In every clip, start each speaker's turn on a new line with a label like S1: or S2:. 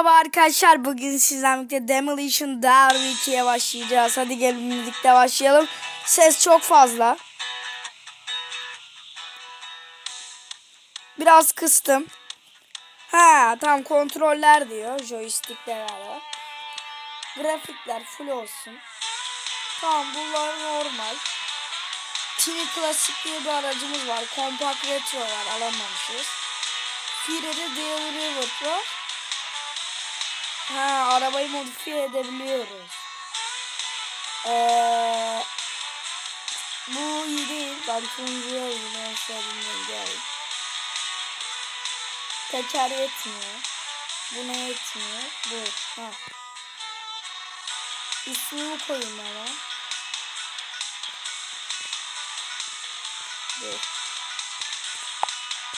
S1: Merhaba arkadaşlar. Bugün sizlerle birlikte Demolition Derby 2'ye başlayacağız. Hadi gelin birlikte başlayalım. Ses çok fazla. Biraz kıstım. Ha tam kontroller diyor. Joystickler var. Grafikler full olsun. Tamam bunlar normal. Tini Classic diye bir aracımız var. Compact Retro var. Alamamışız. Firede Rivet var. Ha arabayı modifiye edebiliyoruz. Ee, bu iyi değil. Ben turuncuya yine sevdiğim rengi Teker yetmiyor. Bu ne yetmiyor? Bu. Ha. İsmini koyayım hemen. Bu.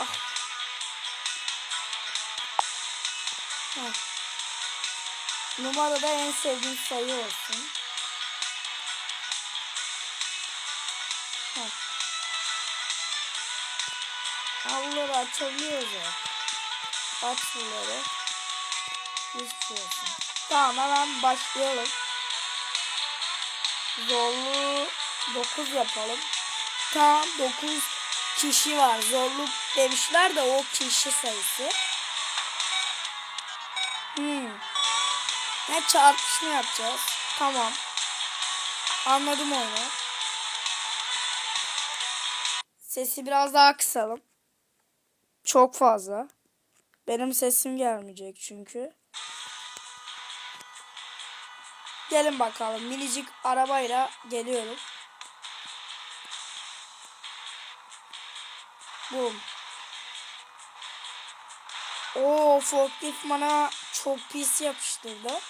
S1: Ah. Ha. Numarada en sevdiğim sayı olsun. Havluları açabiliyoruz ya. Aç bunları. Hiçbir olsun. Tamam hemen başlayalım. Zorlu 9 yapalım. Tamam 9 kişi var. Zorluk demişler de o kişi sayısı. Ne çarpışma yapacağız. Tamam. Anladım oyunu. Sesi biraz daha kısalım. Çok fazla. Benim sesim gelmeyecek çünkü. Gelin bakalım. Minicik arabayla geliyorum. Boom. Oo forklift bana çok pis yapıştırdı.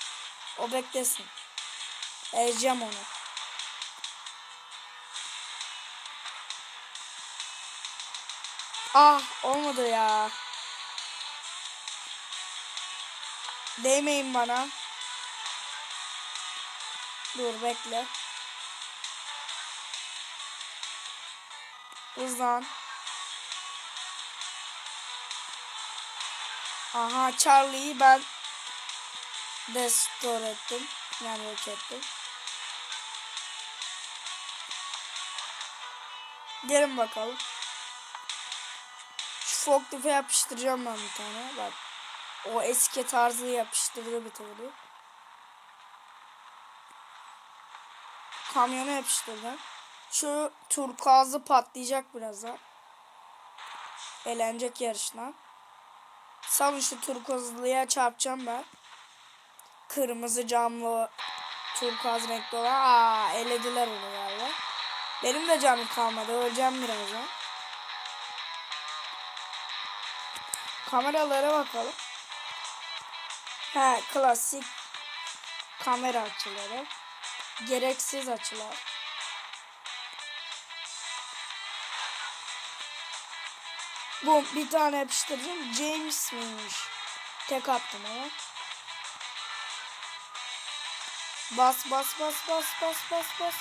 S1: O beklesin. Ereceğim onu. Ah olmadı ya. Değmeyin bana. Dur bekle. Hızlan. Aha Charlie'yi ben Restore ettim. Yani yok ettim. Gelin bakalım. Şu forklifte yapıştıracağım ben bir tane. Bak. O eski tarzı yapıştırdı bir türlü. Kamyona yapıştırdım. Şu turkuazı patlayacak birazdan. Eğlenecek yarıştan. Salın şu turkuazlıya çarpacağım ben kırmızı camlı turkuaz renkli olan. Aa elediler onu galiba. Benim de canım kalmadı. Öleceğim birazdan. Kameralara bakalım. He klasik kamera açıları. Gereksiz açılar. Bu bir tane yapıştıracağım. James miymiş? Tek attım ama. Bas bas bas bas bas bas bas.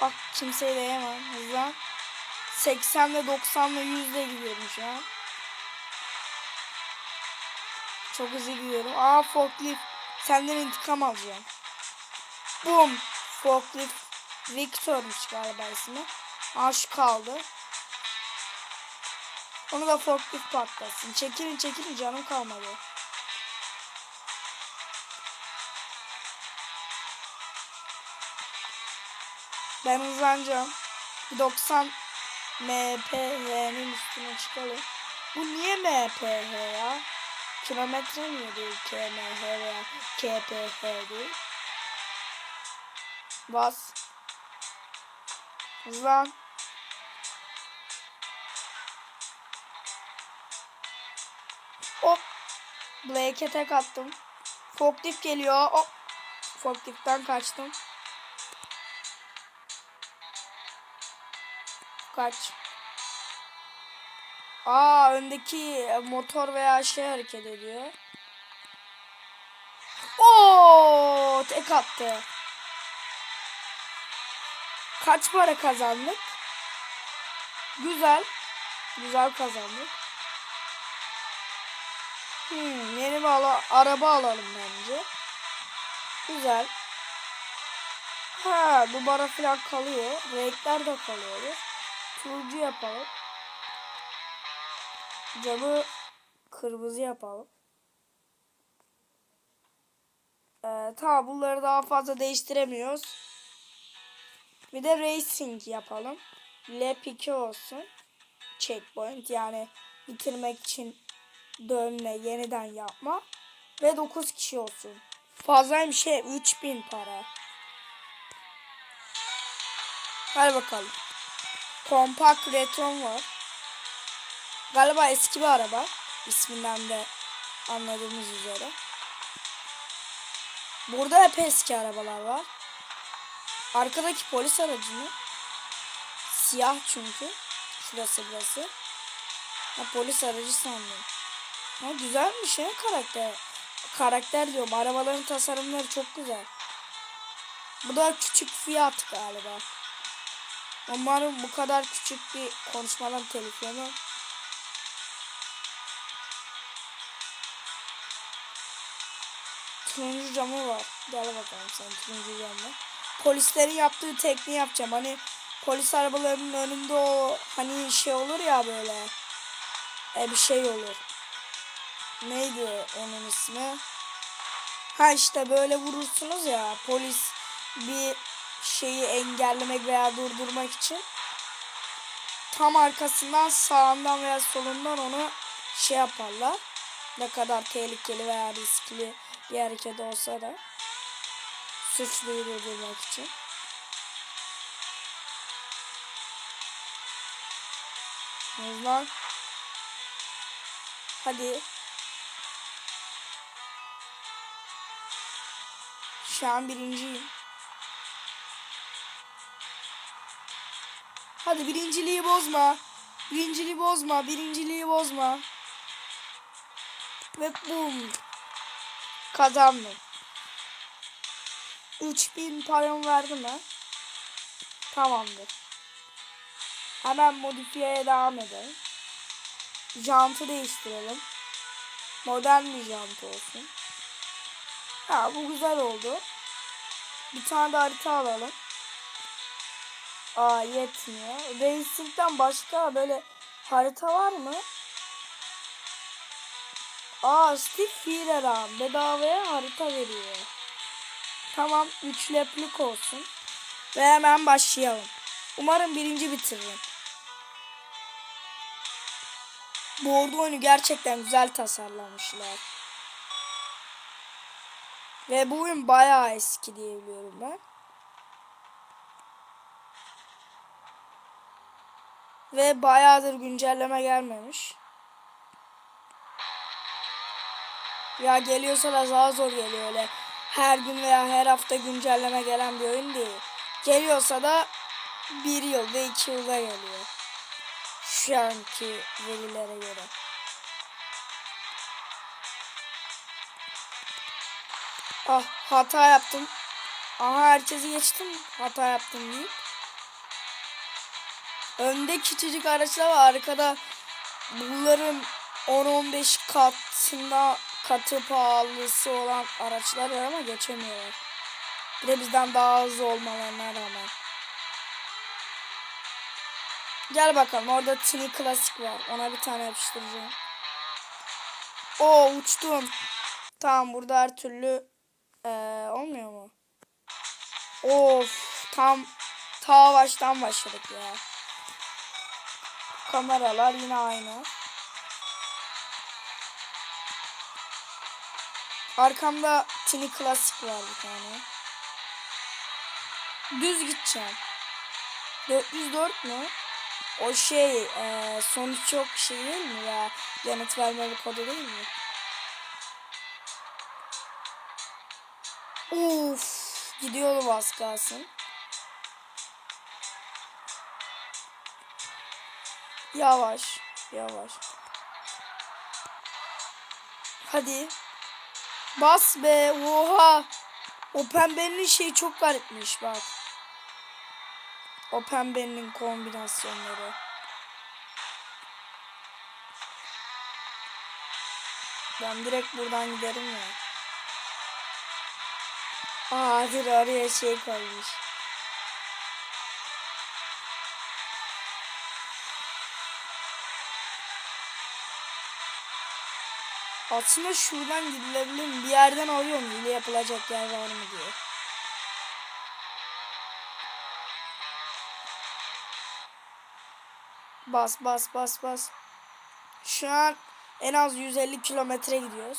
S1: Bak kimseyi değemem hızlan. 80 ile 90 ile 100 ile gidiyorum şu an. Çok hızlı gidiyorum. Aa forklift. Senden intikam alacağım. Boom. Forklift Victor'muş galiba ismi. Aa şu kaldı. Onu da forklift patlasın. Çekilin çekilin canım kalmadı. Ben hızlanacağım. 90 MPH'nin üstüne çıkalım. Bu niye MPH ya? Kilometre niye değil KMH veya KPH değil? Bas. Hızlan. Hop. Blake'e tek attım. Forklift geliyor. Hop. Forklift'ten kaçtım. Kaç. Aa öndeki motor veya şey hareket ediyor. Oo tek attı. Kaç para kazandık? Güzel. Güzel kazandık. Hmm, yeni bir ala- araba alalım bence. Güzel. Ha, duvara falan kalıyor. Renkler de kalıyor. Turuncu yapalım. Camı kırmızı yapalım. Ee, tamam bunları daha fazla değiştiremiyoruz. Bir de racing yapalım. Lap 2 olsun. Checkpoint yani bitirmek için dönme, yeniden yapma. Ve 9 kişi olsun. Fazlaymış şey 3000 para. Hadi bakalım. Compact Retron var. Galiba eski bir araba. İsminden de anladığımız üzere. Burada hep eski arabalar var. Arkadaki polis aracı mı? Siyah çünkü. Şurası burası. Ha, polis aracı sandım. Ha, güzelmiş ya karakter. Karakter diyorum. Arabaların tasarımları çok güzel. Bu da küçük fiyat galiba. Umarım bu kadar küçük bir konuşmadan telif yemem. Turuncu camı var. Gel bakalım sen turuncu camı. Polislerin yaptığı tekniği yapacağım. Hani polis arabalarının önünde o hani şey olur ya böyle. E bir şey olur. Neydi onun ismi? Ha işte böyle vurursunuz ya polis bir şeyi engellemek veya durdurmak için tam arkasından sağından veya solundan onu şey yaparlar. Ne kadar tehlikeli veya riskli bir hareket olsa da suçluyu durdurmak için. Hızlan. Hadi. Şu an birinciyim. Hadi birinciliği bozma. Birinciliği bozma. Birinciliği bozma. Ve bum. Kazandım. 3000 param verdim mi? Tamamdır. Hemen modifiyeye devam edelim. Jantı değiştirelim. Modern bir jant olsun. Ha bu güzel oldu. Bir tane de harita alalım. Aa yetmiyor. Racing'den başka böyle harita var mı? Aa Steve Fireran bedavaya harita veriyor. Tamam 3 leplik olsun. Ve hemen başlayalım. Umarım birinci bitiririm. Bu ordu oyunu gerçekten güzel tasarlamışlar. Ve bu oyun bayağı eski diye biliyorum ben. Ve bayağıdır güncelleme gelmemiş. Ya geliyorsa da daha zor geliyor öyle. Her gün veya her hafta güncelleme gelen bir oyun değil. Geliyorsa da bir yılda iki yılda geliyor. Şu anki verilere göre. Ah hata yaptım. Aha herkesi geçtim. Hata yaptım deyip. Önde küçücük araçlar var. Arkada bunların 10-15 katında katı pahalısı olan araçlar var ama geçemiyorlar. Bir de bizden daha hızlı olmalarına rağmen. Gel bakalım orada Tini Klasik var. Ona bir tane yapıştıracağım. Oo uçtum. Tamam burada her türlü ee, olmuyor mu? Of tam ta baştan başladık ya. Kameralar yine aynı. Arkamda Tini Klasik var bir tane. Düz gideceğim. 404 mü? O şey e, sonuç yok şey değil mi ya? Yanıt verme bir kodu değil mi? Uf, gidiyorum az kalsın. Yavaş, yavaş. Hadi. Bas be, oha. O pembenin şeyi çok garipmiş bak. O pembenin kombinasyonları. Ben direkt buradan giderim ya. Aa oraya şey koymuş. Aslında şuradan gidilebilir mi? Bir yerden arıyorum hile yapılacak yer var mı diye. Bas bas bas bas. Şu an en az 150 kilometre gidiyoruz.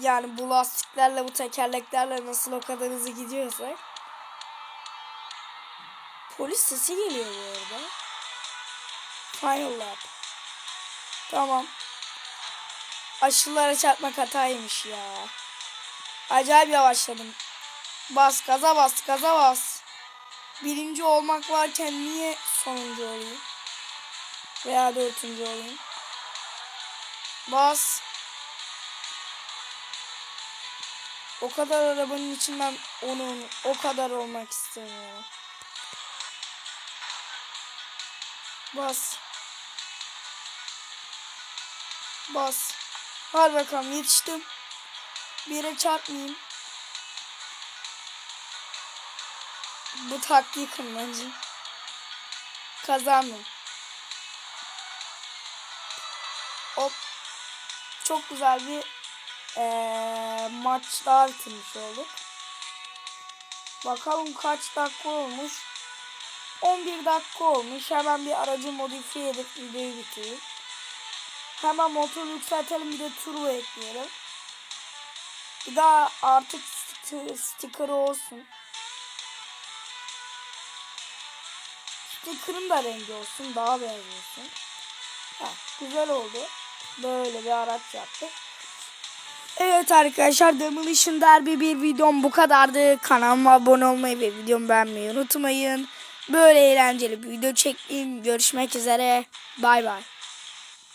S1: Yani bu lastiklerle bu tekerleklerle nasıl o kadar hızlı gidiyorsak. Polis sesi geliyor bu arada. Final lap. Tamam. Aşılara çarpmak hataymış ya. Acayip yavaşladım. Bas gaza bas gaza bas. Birinci olmak varken niye sonuncu olayım? Veya dörtüncü olayım? Bas. O kadar arabanın içinden onun o kadar olmak istemiyorum. Bas. Bas. Hadi bakalım yetiştim. Bir yere çarpmayayım. Bu taktiği kullanacağım. Kazandım. Hop. Çok güzel bir eee maç daha bitirmiş olduk. Bakalım kaç dakika olmuş. 11 dakika olmuş. Hemen bir aracı modifiye edip videoyu bitireyim. Hemen motoru yükseltelim bir de turbo ekleyelim. Bir daha artık sti sticker'ı olsun. Sticker'ın da rengi olsun. Daha beyaz olsun. Heh, güzel oldu. Böyle bir araç yaptık. Evet arkadaşlar Demolition Derby bir videom bu kadardı. Kanalıma abone olmayı ve videomu beğenmeyi unutmayın. Böyle eğlenceli bir video çekeyim. Görüşmek üzere. Bay bay.